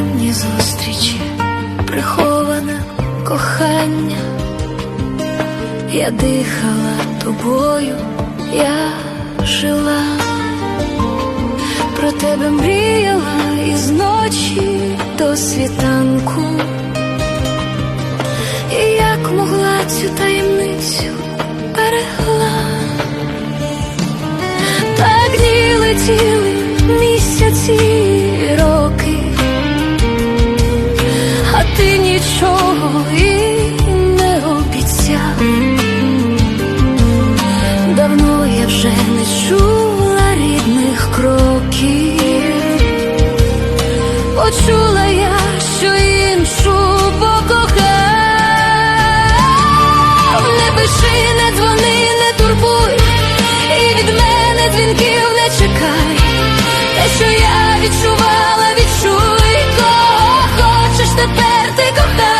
буденні зустрічі, приховане кохання, я дихала тобою, я жила, про тебе мріяла із ночі до світанку, і як могла цю таємницю берегла, так ні летіла. нічого і не обіцяв, давно я вже не чула рідних кроків, почула я, що іншу покохав, не пиши, не дзвони, не турбуй, і від мене дзвінків не чекай, те, що я відчуваю.